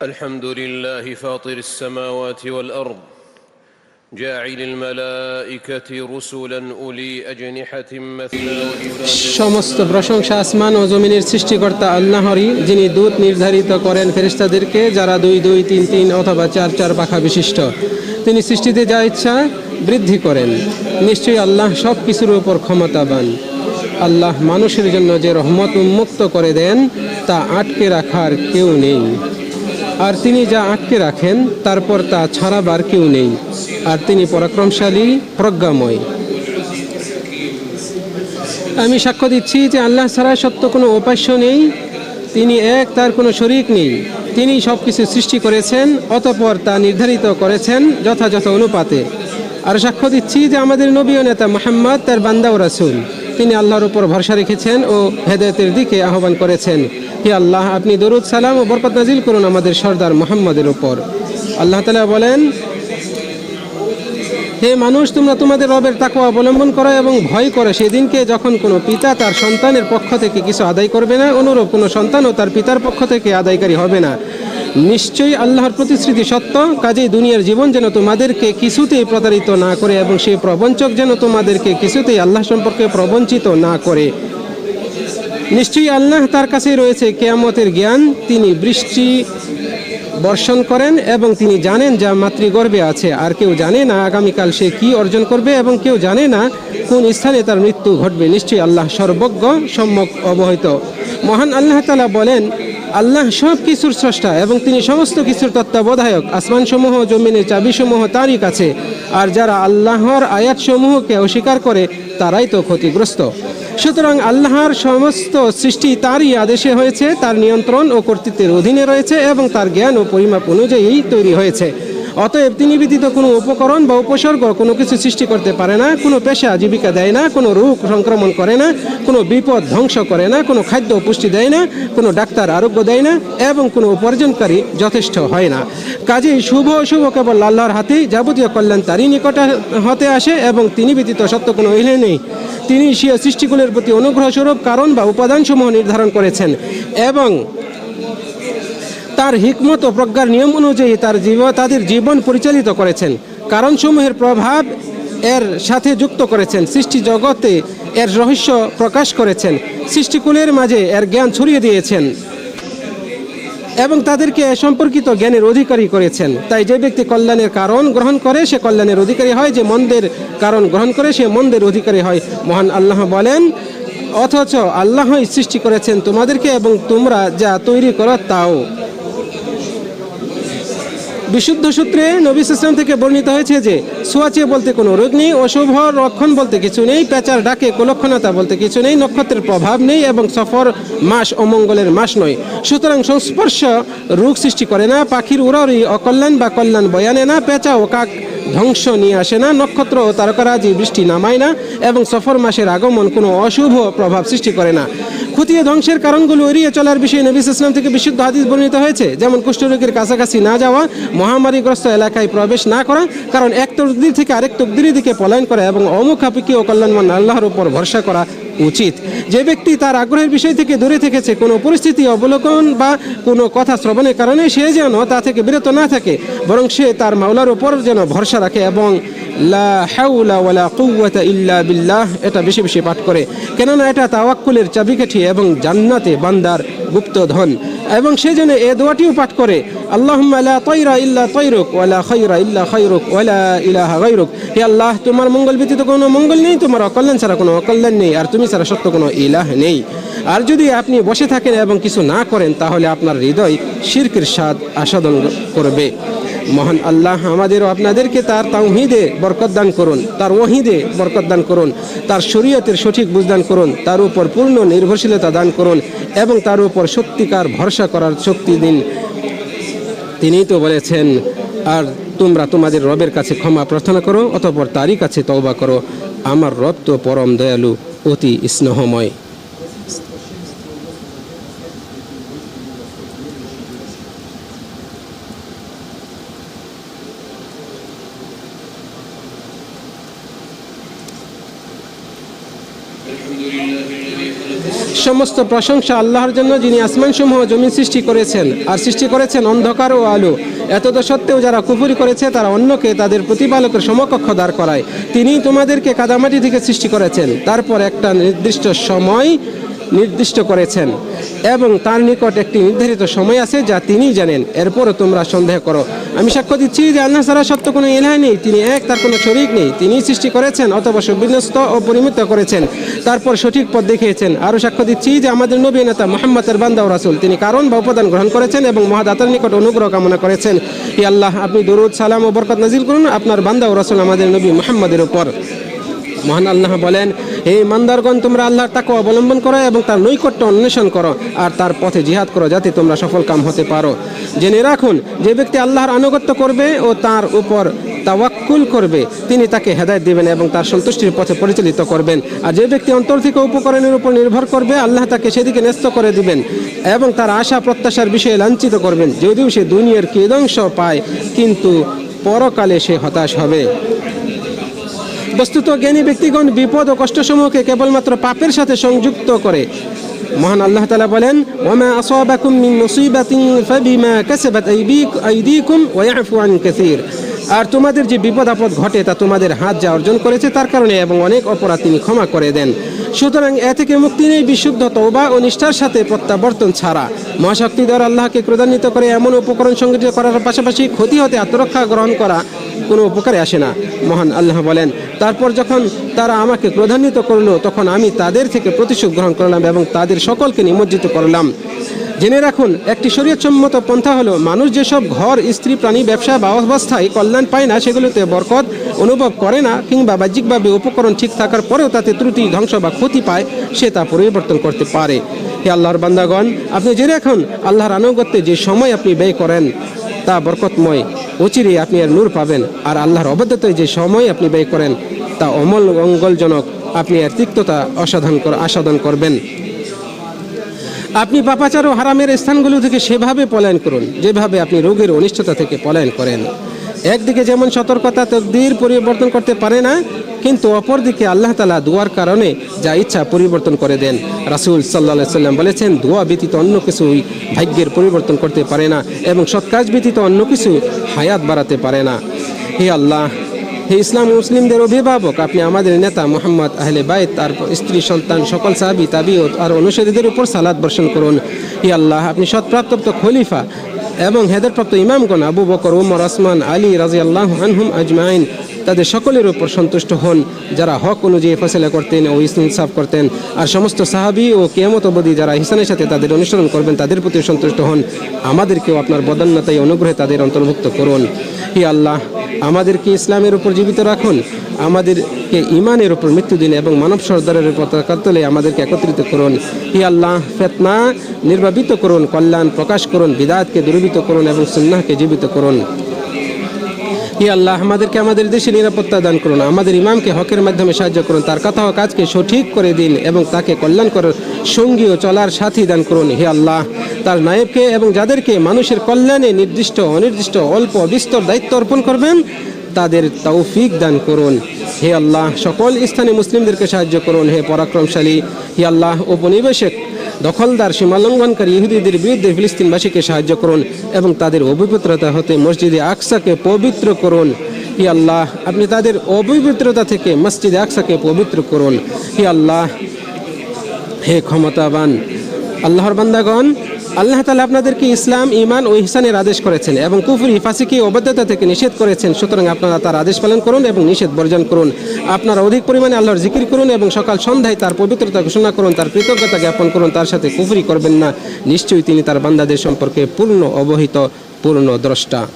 الحمد لله فاطر السماوات والارض جاعل الملائكه رسلا اولي اجنحه مثنى وثلاث সমস্ত প্রশংসা আসমান ও জমিনের সৃষ্টিকর্তা আল্লাহরই যিনি দূত নির্ধারিত করেন ফেরেশতাদেরকে যারা দুই দুই তিন তিন অথবা চার চার পাখা বিশিষ্ট তিনি সৃষ্টিতে যা ইচ্ছা বৃদ্ধি করেন নিশ্চয়ই আল্লাহ সব কিছুর উপর ক্ষমতাবান আল্লাহ মানুষের জন্য যে রহমত উন্মুক্ত করে দেন তা আটকে রাখার কেউ নেই আর তিনি যা আটকে রাখেন, তারপর তা ছাড়াবার কেউ নেই। আর তিনি পরাক্রমশালী, প্রজ্ঞাময়। আমি সাক্ষ্য দিচ্ছি যে আল্লাহ ছাড়া সত্য কোনো উপাস্য নেই। তিনি এক, তার কোনো শরিক নেই। তিনি সব কিছু সৃষ্টি করেছেন, অতপর তা নির্ধারিত করেছেন যথাযথ অনুপাতে। আর সাক্ষ্য দিচ্ছি যে আমাদের নবী ও নেতা মোহাম্মদ, তার বান্দা রাসুল। তিনি আল্লাহর উপর ভরসা রেখেছেন ও হেদায়তের দিকে আহ্বান করেছেন। হে আল্লাহ, আপনি দরুদ, সালাম ও বরকত নাজিল করুন আমাদের সর্দার মোহাম্মদের উপর। আল্লাহ তালা বলেন, হে মানুষ, তোমরা তোমাদের রবের তাকওয়া অবলম্বন করো এবং ভয় করো। সেদিনকে যখন কোনো পিতা তার সন্তানের পক্ষ থেকে কিছু আদায় করবে না, অনুরূপ কোনো সন্তানও তার পিতার পক্ষ থেকে আদায়কারী হবে না। নিশ্চয়ই আল্লাহর প্রতিশ্রুতি সত্য কাজেই দুনিয়ার জীবন যেন তোমাদেরকে কিছুতেই প্রতারিত না করে এবং সেই প্রবঞ্চক যেন তোমাদেরকে কিছুতেই আল্লাহ সম্পর্কে প্রবঞ্চিত না করে। নিশ্চয়ই আল্লাহ তার কাছেই রয়েছে কেয়ামতের জ্ঞান, তিনি বৃষ্টি বর্ষণ করেন এবং তিনি জানেন যা মাতৃগর্ভে আছে। আর কেউ জানে না আগামীকাল সে কি অর্জন করবে এবং কেউ জানে না কোন স্থানে তার মৃত্যু ঘটবে। নিশ্চয়ই আল্লাহ সর্বজ্ঞ, সম্যক, অবহিত। মহান আল্লাহ তালা বলেন আল্লাহ সব কিছুর স্রষ্টা এবং তিনি সমস্ত কিছুর তত্ত্বাবধায়ক। আসমানসমূহ, জমিনের চাবিসমূহ তারই কাছে। আর যারা আল্লাহর আয়াতসমূহকে অস্বীকার করে, তারাই তো ক্ষতিগ্রস্ত। সুতরাং আল্লাহর সমস্ত সৃষ্টি তারই আদেশে হয়েছে, তার নিয়ন্ত্রণ ও কর্তৃত্বের অধীনে রয়েছে এবং তার জ্ঞান ও পরিমাপ অনুযায়ী তৈরি হয়েছে। অতএব তিনি ব্যতীত কোনো উপকরণ বা উপসর্গ কোনো কিছু সৃষ্টি করতে পারে না, কোনো পেশা জীবিকা দেয় না, কোনো রোগ সংক্রমণ করে না, কোনো বিপদ ধ্বংস করে না, কোনো খাদ্য পুষ্টি দেয় না, কোনো ডাক্তার আরোগ্য দেয় না এবং কোনো উপার্জনকারী যথেষ্ট হয় না। কাজেই শুভ অশুভ কেবল আল্লাহর হাতেই যাবতীয় কল্যাণ তারই নিকটে হতে আসে এবং তিনি ব্যতীত সত্য কোনো ইলে নেই। তিনি সে সৃষ্টিগুলোর প্রতি অনুগ্রহস্বরূপ কারণ বা উপাদানসমূহ নির্ধারণ করেছেন এবং তার হিকমত ও প্রজ্ঞার নিয়ম অনুযায়ী তার জীব, তাদের জীবন পরিচালিত করেছেন। কারণসমূহের প্রভাব এর সাথে যুক্ত করেছেন। সৃষ্টি জগতে এর রহস্য প্রকাশ করেছেন। সৃষ্টিকুলের মাঝে এর জ্ঞান ছড়িয়ে দিয়েছেন এবং তাদেরকে সম্পর্কিত জ্ঞানের অধিকারী করেছেন। তাই যে ব্যক্তি কল্যাণের কারণ গ্রহণ করে, সে কল্যাণের অধিকারী হয়। যে মন্দের কারণ গ্রহণ করে, সে মন্দের অধিকারী হয়। মহান আল্লাহ বলেন, অথচ আল্লাহই সৃষ্টি করেছেন তোমাদেরকে এবং তোমরা যা তৈরি করো তাও। বিশুদ্ধ সূত্রে নবী ইসলাম থেকে বর্ণিত হয়েছে যে, সোয়াচে বলতে কোনো রোগ নেই অশুভ রক্ষণ বলতে কিছু নেই পেঁচার ডাকে কুলক্ষণতা বলতে কিছু নেই, নক্ষত্রের প্রভাব নেই এবং সফর মাস অমঙ্গলের মাস নয়। সুতরাং সংস্পর্শ রোগ সৃষ্টি করে না, পাখির উড়াউড়ি অকল্যাণ বা কল্যাণ বয়ানে না পেঁচা ও কাক ধ্বংস নিয়ে আসে না, নক্ষত্র ও তারকারাজি বৃষ্টি নামায় না এবং সফর মাসের আগমন কোনো অশুভ প্রভাব সৃষ্টি করে না। ও ধ্বংসের কারণগুলো এড়িয়ে চলার বিষয়ে নবী ইসলাম থেকে বিশুদ্ধ হাদিস বর্ণিত হয়েছে, যেমন কুষ্ঠরোগের কাছাকাছি না যাওয়া, মহামারীগ্রস্ত এলাকায় প্রবেশ না করা, কারণ এক তকদির থেকে আরেক তকদিরের দিকে পলায়ন করা এবং অমুখাপেক্ষী ও কল্যাণমান আল্লাহর উপর ভরসা করা উচিত। যে ব্যক্তি তার আগ্রহের বিষয় থেকে দূরে থেকেছে, কোনো পরিস্থিতি অবলোকন বা কোনো কথা শ্রবণের কারণে সে যেন তা থেকে বিরত না থাকে, বরং সে তার মাওলার উপর যেন ভরসা রাখে এবং লা হাউলা ওয়ালা কুওয়াতা ইল্লা বিল্লাহ। এটা বেশি বেশি পাঠ করে। কেননা এটা তাওয়াক্কুলের চাবিকাঠি এবং জান্নাতে বান্দার গুপ্তধন এবং সে যেন এ দোয়াটিও পাঠ করে, আল্লাহুম্মা লা তায়রা ইল্লা তায়রুক ওয়ালা খায়রা ইল্লা খায়রুক ওয়ালা ইলাহা গায়রুক। হে আল্লাহ, তোমার মঙ্গল ব্যতীত কোনো মঙ্গল নেই, তোমার অকল্যাণ ছাড়া কোনো অকল্যাণ নেই, আর তুমি ছাড়া সত্য কোনো ইলাহ নেই। আর যদি আপনি বসে থাকেন এবং কিছু না করেন, তাহলে আপনার হৃদয় শিরকের স্বাদ আস্বাদন করবে। মহান আল্লাহ আমাদের আপনাদেরকে তার তাওহিদে বরকত দান করুন, তার ওহিদে বরকত দান করুন, তার শরীয়তের সঠিক বুঝদান করুন, তার উপর পূর্ণ নির্ভরশীলতা দান করুন এবং তার উপর সত্যিকার ভরসা করার শক্তি দিন। তিনিই তো বলেছেন, আর তোমরা তোমাদের রবের কাছে ক্ষমা প্রার্থনা করো, অতপর তারই কাছে তওবা করো। আমার রব তো পরম দয়ালু, অতি স্নেহময়। সমস্ত প্রশংসা আল্লাহর জন্য যিনি আসমানসমূহ জমিন সৃষ্টি করেছেন আর সৃষ্টি করেছেন অন্ধকার ও আলো। এত তো সত্ত্বেও যারা কুফুরি করেছে, তারা অন্যকে তাদের প্রতিপালকের সমকক্ষ দাঁড় করায়। তিনি তোমাদেরকে কাদামাটি থেকে সৃষ্টি করেছেন। তারপর একটা নির্দিষ্ট সময় নির্দিষ্ট করেছেন এবং তার নিকট একটি নির্ধারিত সময় আছে যা তিনি জানেন। এরপরও তোমরা সন্দেহ করো। আমি সাক্ষ্য দিচ্ছি যে আল্লাহ ছাড়া সত্য কোনো এলাহ নেই, তিনি এক, তার কোনো শরিক নেই। তিনি সৃষ্টি করেছেন অথবা সুবিন্যস্ত ও পরিমিত করেছেন। তারপর সঠিক পথ দেখিয়েছেন। আরও সাক্ষ্য দিচ্ছি যে আমাদের নবী নেতা মোহাম্মদের বান্দা রাসুল, তিনি কারণ বা উপাদান গ্রহণ করেছেন এবং মহাদাতার নিকট অনুগ্রহ কামনা করেছেন। ই আল্লাহ, আপনি দরুদ, সালাম ও বরকত নাজিল করুন আপনার বান্দা রাসুল আমাদের নবী মোহাম্মদের উপর। মহান আল্লাহ বলেন হে মান্দারগণ তোমরা আল্লাহর তাকে অবলম্বন করো এবং তার নৈকট্য অন্বেষণ করো আর তার পথে জিহাদ করো যাতে তোমরা সফল কাম হতে পারো। জেনে রাখুন, যে ব্যক্তি আল্লাহর আনুগত্য করবে ও তার উপর তাওয়াক্কুল করবে, তিনি তাকে হেদায়ত দিবেন এবং তার সন্তুষ্টির পথে পরিচালিত করবেন। আর যে ব্যক্তি অন্তর থেকে উপকরণের উপর নির্ভর করবে, আল্লাহ তাকে সেদিকে ন্যস্ত করে দিবেন এবং তার আশা প্রত্যাশার বিষয়ে লাঞ্ছিত করবেন। যদিও সে দুনিয়ার কৃদংশ পায়, কিন্তু পরকালে সে হতাশ হবে। বস্তুত জ্ঞানী ব্যক্তিগণ বিপদ ও কষ্টসমূহকে কেবলমাত্র পাপের সাথে সংযুক্ত করে। মহান আল্লাহ তালা বলেন, ওমা আসাবাকুম মিন মুসিবাতিন ফাবিমা কাসাবাত আইদিকুম ওয়া ইয়াফু আন কাসীর। আর তোমাদের যে বিপদ আপদ ঘটে তা তোমাদের হাত যা অর্জন করেছে তার কারণে এবং অনেক অপরাধ তিনি ক্ষমা করে দেন। সুতরাং এ থেকে মুক্তি নেই বিশুদ্ধ তওবা ও নিষ্ঠার সাথে প্রত্যাবর্তন ছাড়া। মহাশক্তিধর আল্লাহকে ক্রোধান্বিত করে এমন উপকরণ সংগঠিত করার পাশাপাশি ক্ষতি হতে আত্মরক্ষা গ্রহণ করা কোনো উপকারে আসে না, মহান আল্লাহ বলেন। তারপর যখন তারা আমাকে ক্রোধান্বিত করল, তখন আমি তাদের থেকে প্রতিশোধ গ্রহণ করলাম এবং তাদের সকলকে নিমজ্জিত করলাম। জেনে রাখুন, একটি শরীয়তসম্মত পন্থা হলো, মানুষ যেসব ঘর, স্ত্রী, প্রাণী, ব্যবসা বা অবস্থায় কল্যাণ পায় না, সেগুলোতে বরকত অনুভব করে না, কিংবা বাহ্যিকভাবে উপকরণ ঠিক থাকার পরেও তাতে ত্রুটি, ধ্বংস বা ক্ষতি পায়, সে তা পরিবর্তন করতে পারে। হে আল্লাহর বান্দাগণ, আপনি জেনে রাখুন, আল্লাহর আনুগত্যে যে সময় আপনি ব্যয় করেন, তা বরকতময়। অচিরে আপনি আর নূর পাবেন, আর আল্লাহর অবদ্ধতায় যে সময় আপনি ব্যয় করেন, তা অমল মঙ্গলজনক। আপনি এর তিক্ততা অসাধন আসাধন করবেন। আপনি পাপাচার ও হারামের স্থানগুলো থেকে সেভাবে পলায়ন করুন, যেভাবে আপনি রোগের অনিষ্টতা থেকে পলায়ন করেন। একদিকে যেমন সতর্কতা, তকদির পরিবর্তন করতে পারে না, কিন্তু অপরদিকে আল্লাহ তালা দোয়ার কারণে যা ইচ্ছা পরিবর্তন করে দেন। রাসুল সাল্লা সাল্লাম বলেছেন, দোয়া ব্যতীত অন্য কিছুই ভাগ্যের পরিবর্তন করতে পারে না এবং সৎকাজ ব্যতীত অন্য কিছু হায়াত বাড়াতে পারে না। হে আল্লাহ হে ইসলাম মুসলিমদের অভিভাবক, আপনি আমাদের নেতা মোহাম্মদ আহলে বাইত, তার স্ত্রী, সন্তান, সকল সাহাবি, তাবিয়ত আর অনুসারীদের উপর সালাদ বর্ষণ করুন। হি আল্লাহ, আপনি সৎপ্রাপ্ত খলিফা এবং হেদারপ্রাপ্ত ইমামগণ আবু বকর, উমর আসমান আলী রাজি আল্লাহ আনহুম আজমাইন, তাদের সকলের উপর সন্তুষ্ট হন। যারা হক অনুযায়ী ফসলা করতেন ও ইনসাফ করতেন, আর সমস্ত সাহাবি ও কেয়ামত অবধি যারা হিসানের সাথে তাদের অনুসরণ করবেন, তাদের প্রতি সন্তুষ্ট হন। আমাদেরকেও আপনার বদান্যতায় অনুগ্রহে তাদের অন্তর্ভুক্ত করুন। হি আল্লাহ আমাদেরকে ইসলামের উপর জীবিত রাখুন, আমাদেরকে ইমানের উপর মৃত্যু দিন এবং মানব সর্দারের পতাকা তোলে আমাদেরকে একত্রিত করুন। হি আল্লাহ, ফেতনা নির্বাপিত করুন, কল্যাণ প্রকাশ করুন বিদাতকে দূরীভূত করুন এবং সুন্নাহকে জীবিত করুন। হি আল্লাহ, আমাদেরকে আমাদের দেশে নিরাপত্তা দান করুন, আমাদের ইমামকে হকের মাধ্যমে সাহায্য করুন, তার কথা ও কাজকে সঠিক করে দিন এবং তাকে কল্যাণ করার সঙ্গী ও চলার সাথী দান করুন, হে আল্লাহ। তার নায়েবকে এবং যাদেরকে মানুষের কল্যাণে নির্দিষ্ট, অনির্দিষ্ট, অল্প, বিস্তর দায়িত্ব অর্পণ করবেন, তাদের তৌফিক দান করুন। হে আল্লাহ, সকল স্থানে মুসলিমদেরকে সাহায্য করুন, হে পরাক্রমশালী। হে আল্লাহ উপনিবেশক দখলদার সীমালঙ্ঘনকারী ইহুদিদের বিরুদ্ধে ফিলিস্তিনবাসীকে সাহায্য করুন এবং তাদের অপবিত্রতা হতে মসজিদে আকসাকে পবিত্র করুন। হি আল্লাহ, আপনি তাদের অপবিত্রতা থেকে মসজিদে আকসাকে পবিত্র করুন। হি আল্লাহ, হে ক্ষমতাবান, আল্লাহর বান্দাগণ আল্লাহ তালা আপনাদেরকে ইসলাম ইমান ও ইহসানের আদেশ করেছেন এবং কুফুর, ফাঁসিকে অবাধ্যতা থেকে নিষেধ করেছেন। সুতরাং আপনারা তার আদেশ পালন করুন এবং নিষেধ বর্জন করুন। আপনারা অধিক পরিমাণে আল্লাহর জিকির করুন এবং সকাল সন্ধ্যায় তার পবিত্রতা ঘোষণা করুন, তার কৃতজ্ঞতা জ্ঞাপন করুন, তার সাথে কুফুরি করবেন না। নিশ্চয়ই তিনি তার বান্দাদের সম্পর্কে পূর্ণ অবহিত, পূর্ণ দ্রষ্টা।